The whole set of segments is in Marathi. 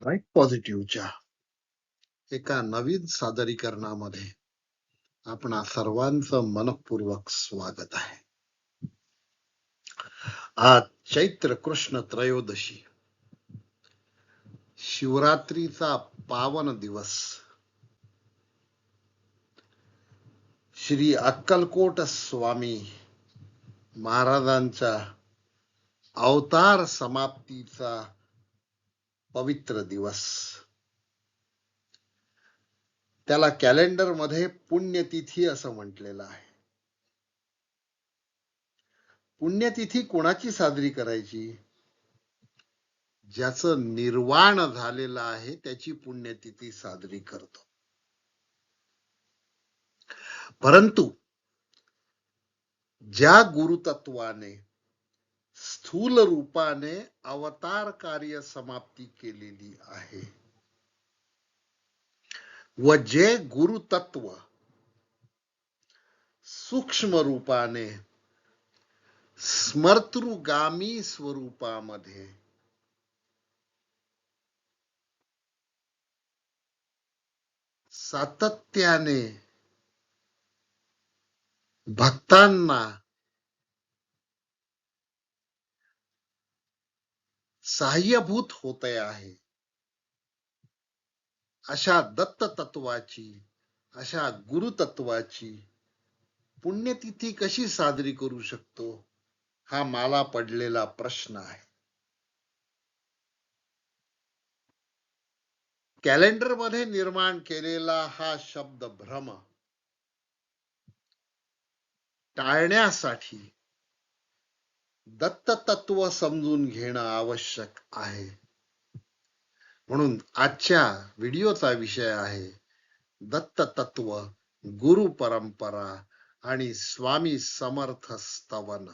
राईट पॉझिटिव्हच्या एका नवीन सादरीकरणामध्ये आपणा सर्वांचं मनपूर्वक स्वागत आहे. आज चैत्र कृष्ण त्रयोदशी. शिवरात्रीचा पावन दिवस. श्री अक्कलकोट स्वामी महाराजांचा अवतार समाप्तीचा पवित्र दिवस. त्याला कॅलेंडरमध्ये पुण्यतिथी असं म्हटलेलं आहे. पुण्यतिथी कोणाची साजरी करायची? ज्याचं निर्वाण झालेलं आहे त्याची पुण्यतिथी साजरी करतो. परंतु ज्या गुरुतत्वाने स्थूल रूपाने अवतार कार्य समाप्ती केलेली आहे। व जे गुरुतत्व सूक्ष्म रूपाने स्मर्तृगामी स्वरूपामध्ये सातत्याने भक्तांना सहाय्यभूत होते आहे. अशा दत्त तत्वाची अशा गुरुतत्वाची पुण्यतिथी कशी साजरी करू शकतो हा मला पडलेला प्रश्न आहे. कॅलेंडरमध्ये निर्माण केलेला हा शब्द भ्रम टाळण्यासाठी दत्ततत्व समजून घेणं आवश्यक आहे. म्हणून आजच्या व्हिडिओचा विषय आहे दत्ततत्व गुरु परंपरा आणि स्वामी समर्थ स्तवन.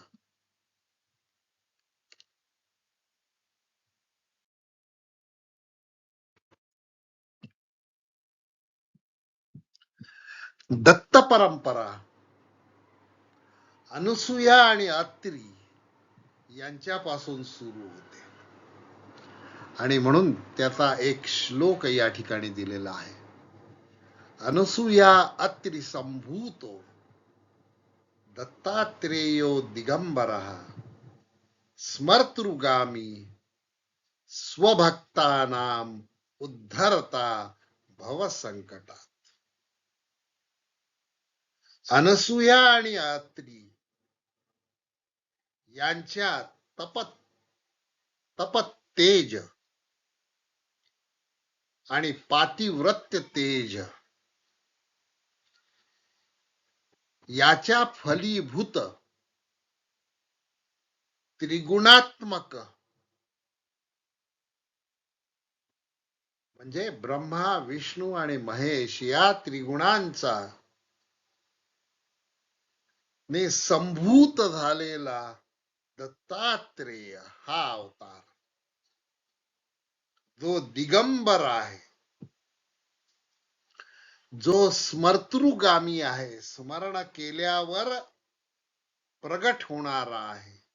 दत्त परंपरा. अनुसुया आणि अत्री यांच्यापासून सुरू होते. आणि म्हणून त्याचा एक श्लोक या ठिकाणी दिलेला आहे. अनसूया अत्रि संभूतो दत्तात्रेयो दिगंबर स्मर्तृगामी स्वभक्तानाम उद्धरता भव संकटात अनसूया आणि अत्री यांच्या तपत तपत तेज आणि पातिव्रत्य तेज. याच्या फलीभूत त्रिगुणात्मक म्हणजे ब्रह्मा विष्णू आणि महेश या त्रिगुणांचा ने संभूत झालेला दत्तात्रेय हा अवतार. जो दिगंबर आहे. जो स्मर्तृगामी आहे. स्मरण केल्यावर प्रगट होणारा आहे.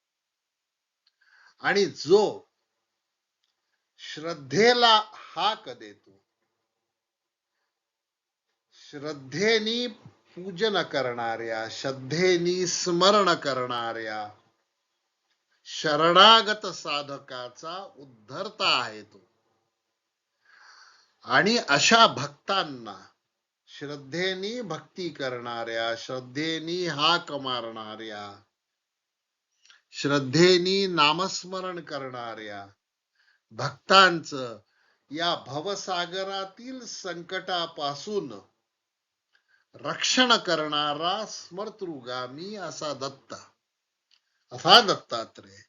आणि जो श्रद्धेला हाक देतो. श्रद्धेनी पूजन करणाऱ्या श्रद्धेनी स्मरण करणाऱ्या शरणागत साधकाचा उद्धरता आहे तो. आणि अशा भक्तांना श्रद्धेनी भक्ती करणाऱ्या श्रद्धेनी हाक मारणाऱ्या श्रद्धेनी नामस्मरण करणाऱ्या भक्तांच या भवसागरातील संकटापासून रक्षण करणारा स्मर्तृगामी असा दत्ता. असा दत्तात्रय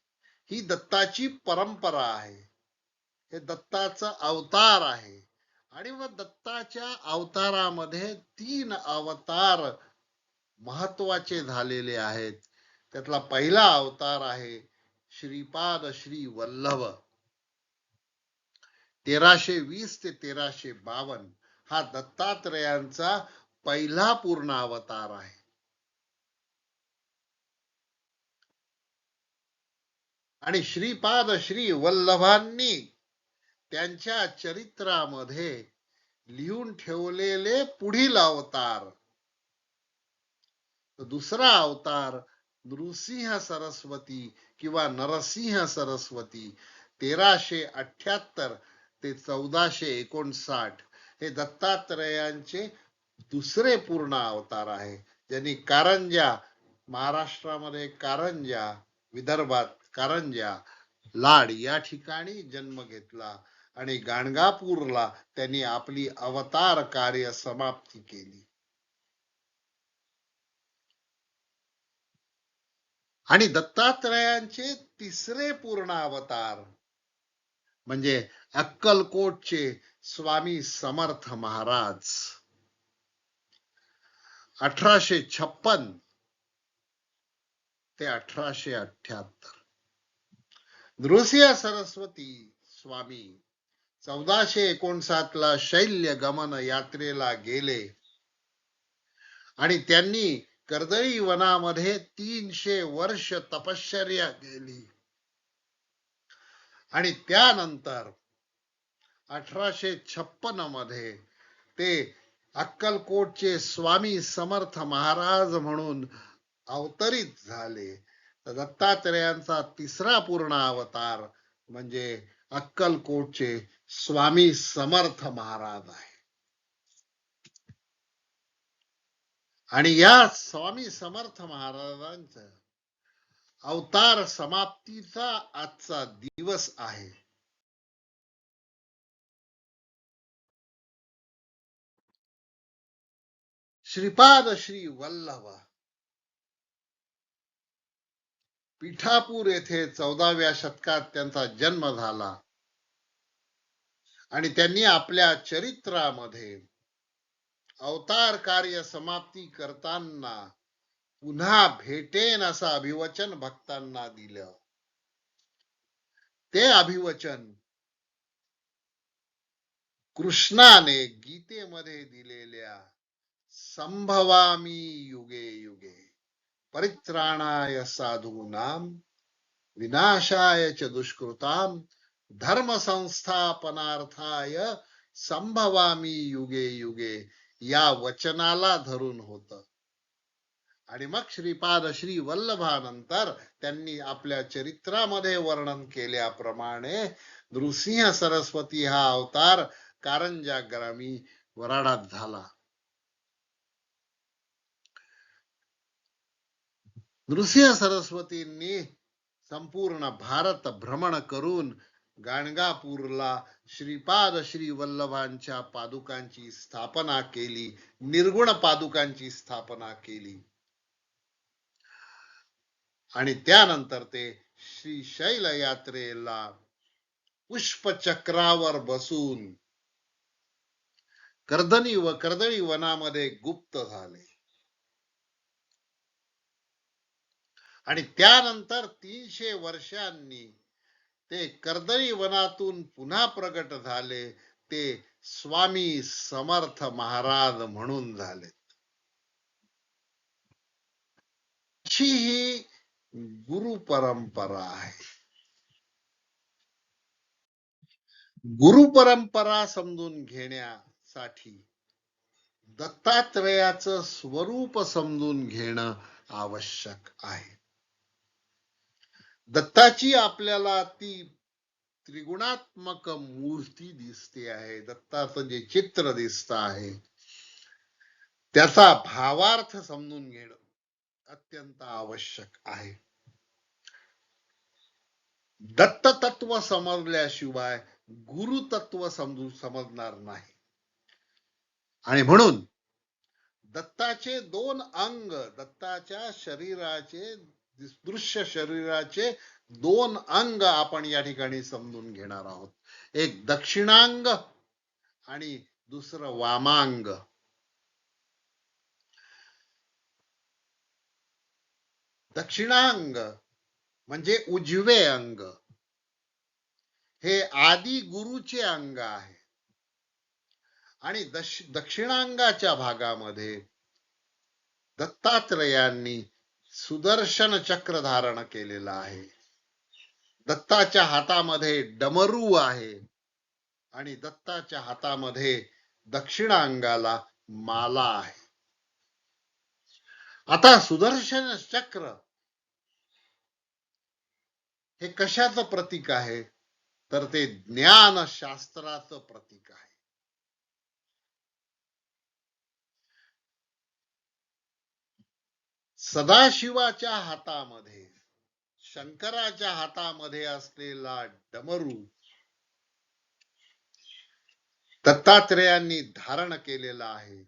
ही दत्ताची परंपरा आहे. हे दत्ताचा अवतार आहे. आणि मग दत्ताच्या अवतारामध्ये तीन अवतार महत्त्वाचे झालेले आहेत. त्यातला पहिला अवतार आहे श्रीपाद श्री वल्लभ. तेराशे वीस ते तेराशे बावन हा दत्तात्रयांचा पहिला पूर्ण अवतार आहे. आणि श्रीपाद श्री वल्लभांनी त्यांच्या चरित्रामध्ये लिहून ठेवलेले पुढील अवतार. दुसरा अवतार नृसिंह सरस्वती किंवा नरसिंह सरस्वती तेराशे अठ्याहत्तर ते चौदाशे एकोणसाठ हे दत्तात्रयांचे दुसरे पूर्ण अवतार आहे. ज्यांनी कारंजा महाराष्ट्रामध्ये कारंजा विदर्भात कारंजा लाड या ठिकाणी जन्म घेतला आणि गाणगापूरला त्यांनी आपली अवतार कार्य समाप्ती केली. आणि दत्तात्रयांचे तिसरे पूर्ण अवतार म्हणजे अक्कलकोटचे स्वामी समर्थ महाराज. अठराशे छप्पन ते अठराशे अठ्याहत्तर नृसिंह सरस्वती स्वामी चौदाशे एकोणसाठ ला शैल्य गमन यात्रेला गेले. आणि त्यांनी कर्दळी वनामध्ये तीनशे वर्ष तपश्चर्या केली. आणि त्यानंतर अठराशे छप्पनमध्ये ते अक्कलकोटचे स्वामी समर्थ महाराज म्हणून अवतरित झाले. दत्तात्रेयांचा तिसरा पूर्ण अवतार म्हणजे अक्कलकोटचे स्वामी समर्थ महाराज आहे. आणि या स्वामी समर्थ महाराजांचा अवतार समाप्तीचा आजचा दिवस आहे. श्रीपाद श्री वल्लभ. पिठापूर येथे चौदाव्या शतकात त्यांचा जन्म झाला. आणि त्यांनी आपल्या चरित्रामध्ये अवतार कार्य समाप्ती करताना पुन्हा भेटेन असं अभिवचन भक्तांना दिलं. ते अभिवचन कृष्णाने गीतेमध्ये दिलेल्या संभवामी युगे युगे. परित्राणाय साधूनाम विनाशाय च दुष्कृताम धर्म संस्थापनार्थाय संभवामी युगे युगे या वचनाला धरून होत. आणि मग श्रीपाद श्री वल्लभानंतर त्यांनी आपल्या चरित्रामध्ये वर्णन केल्याप्रमाणे नृसिंह सरस्वती हा अवतार कारंजा ग्रामी वराडात झाला. नृसिंह सरस्वतींनी संपूर्ण भारत भ्रमण करून गाणगापूरला श्रीपाद श्री वल्लभांच्या पादुकांची स्थापना केली निर्गुण पादुकांची स्थापना केली. आणि त्यानंतर ते श्री शैल यात्रेला पुष्पचक्रावर बसून कर्दनी व कर्दळी वनामध्ये गुप्त झाले. आणि त्यानंतर तीनशे वर्षांनी ते कर्दळी वनातून पुन्हा प्रगट झाले. ते स्वामी समर्थ महाराज म्हणून झाले ही गुरु परंपरा आहे. गुरु परंपरा समजून घेण्यासाठी दत्तात्रयाचं स्वरूप समजून घेणं आवश्यक आहे. दत्ताची आपल्याला ती त्रिगुणात्मक मूर्ती दिसते आहे. दत्ताचं जे चित्र दिसत आहे त्याचा भावार्थ समजून घेणं अत्यंत आवश्यक आहे. दत्त तत्व समजल्याशिवाय गुरु तत्व समजू समजणार नाही. आणि म्हणून दत्ताचे दोन अंग दत्ताच्या शरीराचे दृश्य शरीराचे दोन अंग आपण या ठिकाणी समजून घेणार आहोत. एक दक्षिणांग आणि दुसरं वामांग. दक्षिणांग म्हणजे उजवे अंग. हे आदि गुरुचे अंग आहे. आणि दक्षिणांगाच्या भागामध्ये दत्तात्रयांनी सुदर्शन चक्र धारण केलेलं आहे. दत्ताच्या हातामध्ये डमरू आहे. आणि दत्ताच्या हातामध्ये दक्षिणांगाला माला आहे. आता सुदर्शन चक्र हे कशाचं प्रतीक आहे? तर ते ज्ञान शास्त्राचं प्रतीक आहे. सदाशिवाच्या हातामध्ये शंकराच्या हातामध्ये असलेला डमरू दत्तात्रेयांनी धारण केलेला आहे.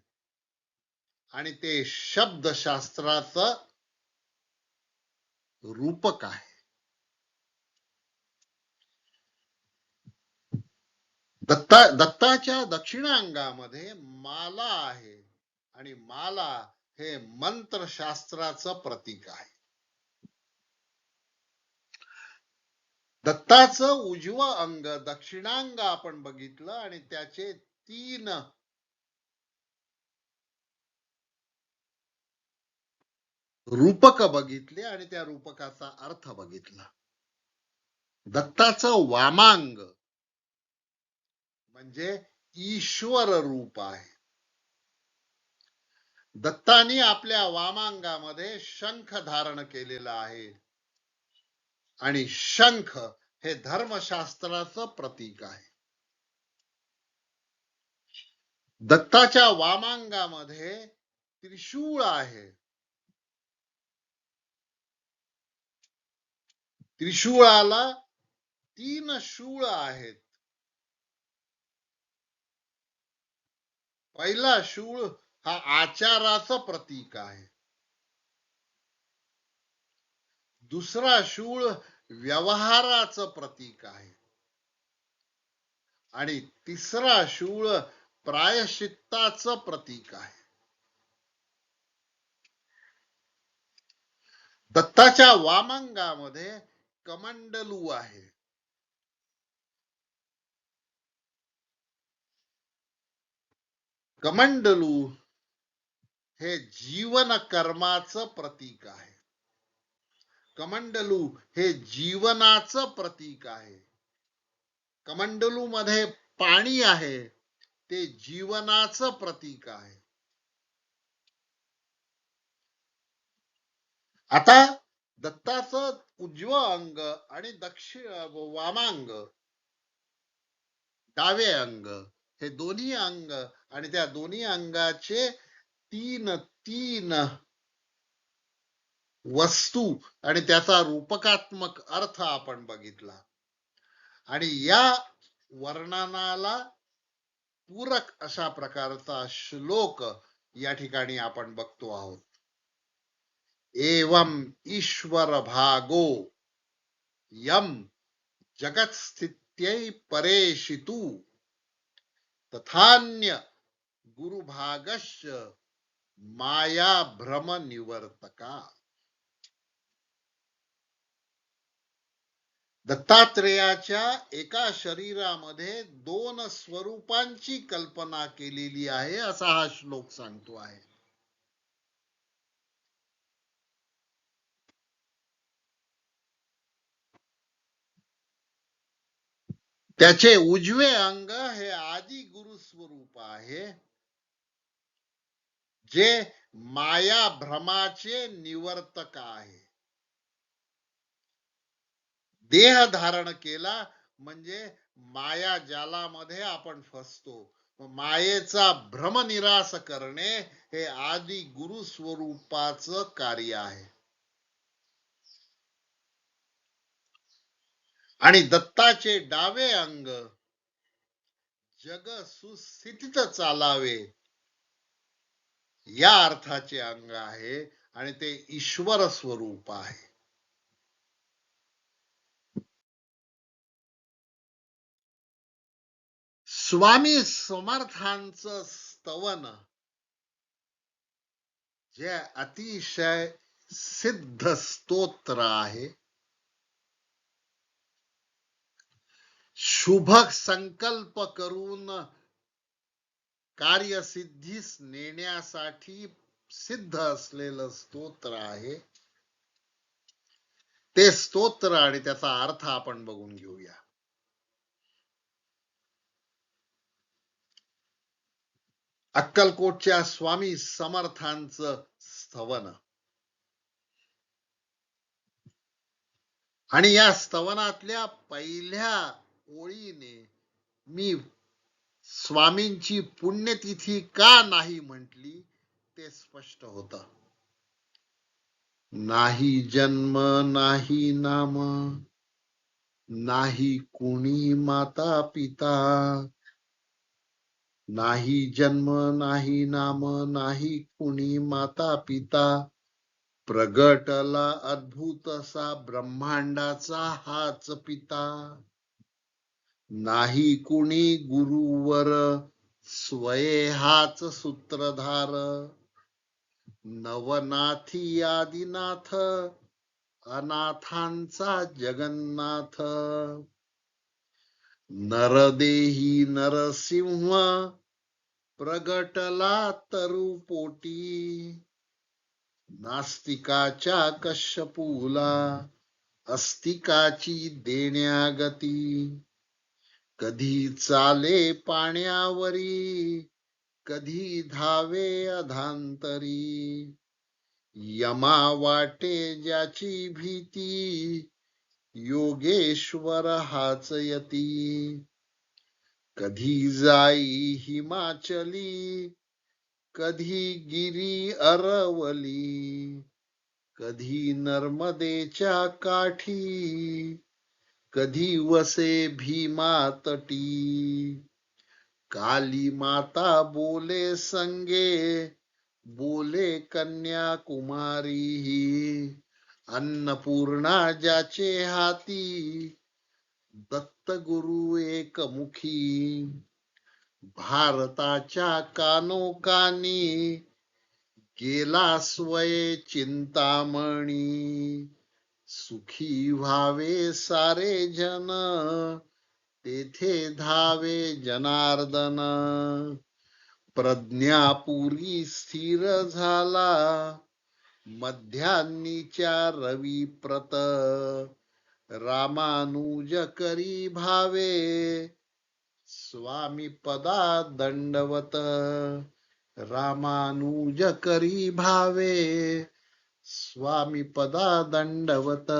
आणि ते शब्दशास्त्राच रूपक आहे. दत्ता दत्ताच्या दक्षिणांगामध्ये माला आहे. आणि माला हे मंत्रशास्त्राचं प्रतीक आहे. दत्ताचं उजवं अंग दक्षिणांग आपण बघितलं आणि त्याचे तीन रूपक बघितले आणि त्या रूपकाचा अर्थ बघितला. दत्ताचं वामांग म्हणजे ईश्वर रूप आहे. दत्तानी आपल्या वामांगामध्ये शंख धारण केलेला आहे. आणि शंख हे धर्मशास्त्राचं प्रतीक आहे. दत्ताच्या वामांगामध्ये त्रिशूळ आहे. त्रिशूळाला तीन शूळ आहेत. पहिला शूळ हा आचाराचं प्रतीक आहे. दुसरा शूळ व्यवहाराचं प्रतीक आहे. आणि तिसरा शूळ प्रायश्चित्ताचं प्रतीक आहे. दत्ताच्या वामंगामध्ये कमंडलू आहे. कमंडलू हे जीवन कर्माचं प्रतीक आहे. कमंडलू हे जीवनाचं प्रतीक आहे. कमंडलू मध्ये पाणी आहे ते जीवनाचं प्रतीक आहे. आता दत्ताचं उजव अंग आणि दक्षिण वामांग डावे अंग हे दोन्ही अंग आणि त्या दोन्ही अंगाचे तीन तीन वस्तू आणि त्याचा रूपकात्मक अर्थ आपण बघितला. आणि या वर्णनाला पूरक अशा प्रकारचा श्लोक या ठिकाणी आपण बघतो आहोत. एवम ईश्वर भागो यम जगत स्थित्यै परेशितु तथान्य गुरुभागश्च माया भ्रम निवर्तका. दत्तात्रेयाच्या एका शरीरामध्ये दोन स्वरूपांची कल्पना केलेली आहे असा हा श्लोक सांगतो आहे. त्याचे उजवे अंग हे आदि गुरु स्वरूप आहे. जे माया भ्रमाचे निवर्तक आहे. देह धारण केला म्हणजे माया जालामध्ये आपण फसतो मायेचा भ्रम निराश करणे हे आदि गुरु स्वरूपाचं कार्य आहे. आणि दत्ताचे डावे अंग जग सुस्थितीत चालावे. या अर्थाचे अंग आहे आणि ते ईश्वर स्वरूप आहे. स्वामी समर्थांचं स्तवन जे अतिशय सिद्ध स्तोत्र आहे. शुभ संकल्प करून कार्यसिद्धीस नेण्यासाठी सिद्ध असलेलं स्तोत्र आहे. ते स्तोत्र आणि त्याचा अर्थ आपण बघून घेऊया. अक्कलकोटच्या स्वामी समर्थांचं स्तवन. आणि या स्तवनातल्या पहिल्या ओळीने मी स्वामींची पुण्यतिथी का नाही म्हटली ते स्पष्ट होत. नाही जन्म नाही नाम नाही कुणी माता पिता नाही जन्म नाही नाम नाही कुणी माता पिता प्रगटला अद्भुत असा ब्रह्मांडाचा हाच पिता. नाही कुणी गुरुवर स्वये हाच सूत्रधार. नवनाथी आदिनाथ अनाथांचा जगन्नाथ. नरदेही नरसिंह प्रगटला तरुपोटी. नास्तिकाच्या कश्यपूला अस्तिकाची देण्यागती. कधी चाले पाण्यावरी कधी धावे अधांतरी. यमा वाटे ज्याची भीती योगेश्वर हाच यती कधी जाई हिमाचली कधी गिरी अरवली. कधी नर्मदेच्या काठी कधी वसे भीमा तटी। काली माता बोले संगे, बोले कन्याकुमारी। अन्नपूर्णा ज्याचे हाती दत्त गुरु एक एकमुखी भारताच्या कानोकानी, गेला स्वये चिंतामणी। सुखी व्हावे सारे जन तेथे धावे जनार्दन. प्रज्ञापुरी स्थिर झाला मध्यान्नीच्या रवी प्रत. रामानुज करी भावे स्वामी पदा दंडवत. रामानुज करी भावे स्वामी पदा दंडवत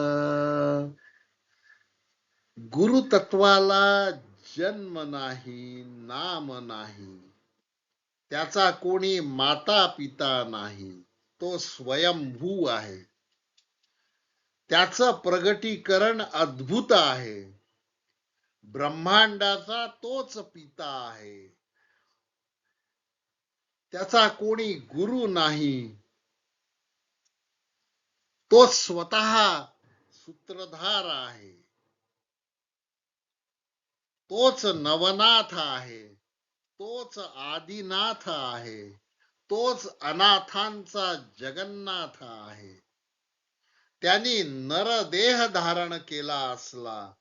गुरुतत्वाला जन्म नाही नाम नाही त्याचा कोणी माता पिता नाही तो स्वयंभू आहे. त्याच प्रगटीकरण अद्भुत आहे. ब्रह्मांडाचा तोच पिता आहे. त्याचा कोणी गुरु नाही तोच स्वतः सूत्रधार आहे. तोच नवनाथ आहे. तोच आदिनाथ आहे. तोच अनाथांचा जगन्नाथ आहे. त्यांनी नरदेह धारण केला असला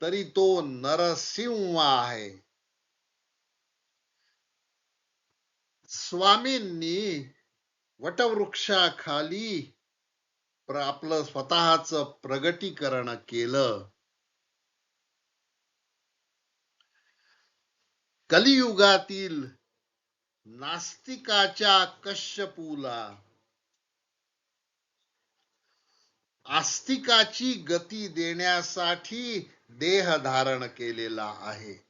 तरी तो नरसिंह आहे. स्वामींनी वटवृक्षाखाली प्र आपलं स्वतःच प्रगटीकरण केलं. कलियुगातील नास्तिकाच्या कश्यपूला आस्तिकाची गती देण्यासाठी देह धारण केलेला आहे.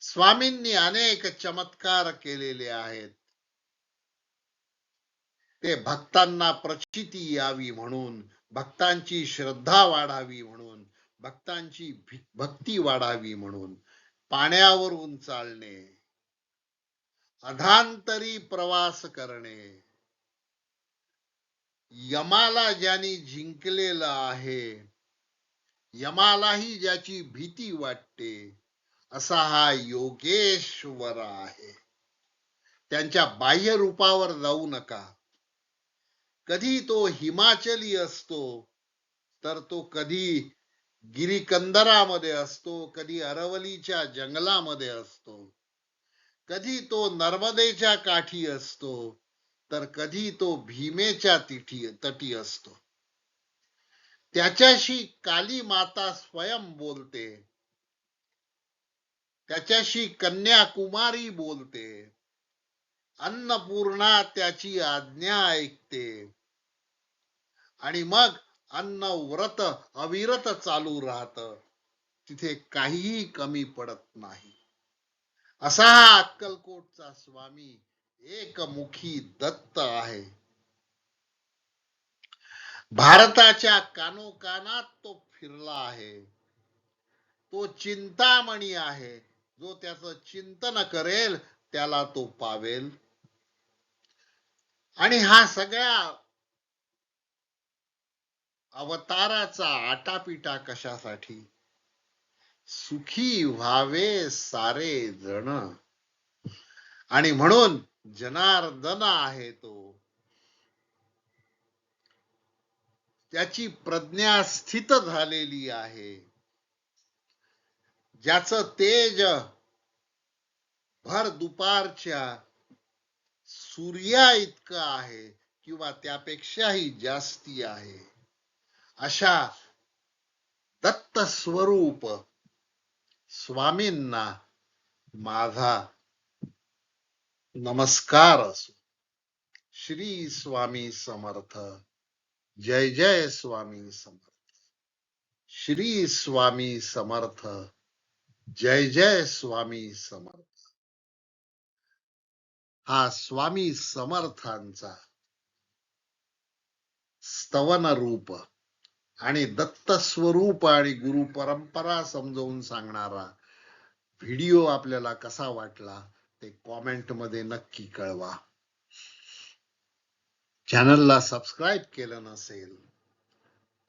स्वामींनी अनेक चमत्कार केलेले आहेत. ते भक्तांना प्रचिती यावी म्हणून भक्तांची श्रद्धा वाढावी म्हणून भक्तांची भक्ती वाढावी म्हणून पाण्यावरून चालणे अधांतरी प्रवास करणे. यमाला ज्यांनी जिंकलेलं आहे यमालाही ज्याची भीती वाटते असा हा योगेश्वर आहे. त्यांच्या बाह्य रूपावर जाऊ नका. कधी तो हिमाचली असतो तर तो कधी गिरीकंदरामध्ये असतो कधी अरवलीच्या जंगलामध्ये असतो. कधी तो नर्मदेच्या काठी असतो तर कधी तो भीमेच्या तिठी तटी असतो. त्याच्याशी काली माता स्वयं बोलते. त्याच्याशी कन्याकुमारी बोलते. अन्नपूर्णा त्याची आज्ञा ऐकते. आणि मग अन्न व्रत अविरत चालू राहत. तिथे काहीही कमी पडत नाही. असा हा अक्कलकोटचा स्वामी एकमुखी दत्त आहे. भारताच्या कानोकानात तो फिरला आहे. तो चिंतामणी आहे. जो त्याचं चिंतन करेल त्याला तो पावेल. आणि हा सगळ्या अवताराचा आटापिटा कशासाठी? सुखी व्हावे सारे जण. आणि म्हणून जनार्दन आहे तो. त्याची प्रज्ञा स्थित झालेली आहे. ज्याचं तेज भर दुपारच्या सूर्या इतकं आहे किंवा त्यापेक्षाही जास्ती आहे. अशा दत्त स्वरूप स्वामींना माझा नमस्कार असो. श्री स्वामी समर्थ. जय जय स्वामी समर्थ. श्री स्वामी समर्थ. जय जय स्वामी समर्थ. हा स्वामी समर्थांचा स्तवन रूप आणि दत्त स्वरूप आणि गुरु परंपरा समजावून सांगणारा व्हिडिओ आपल्याला कसा वाटला ते कॉमेंटमध्ये नक्की कळवा. चॅनलला सबस्क्राईब केलं नसेल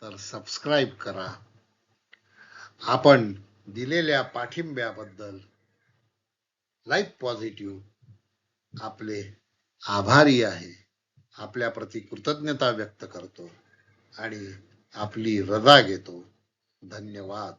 तर सबस्क्राईब करा. आपण दिलेल्या पाठिंब्याबद्दल लाईफ पॉझिटिव्ह आपले आभारी आहे. आपल्या प्रती कृतज्ञता व्यक्त करतो. आणि आपली रजा घेतो. धन्यवाद.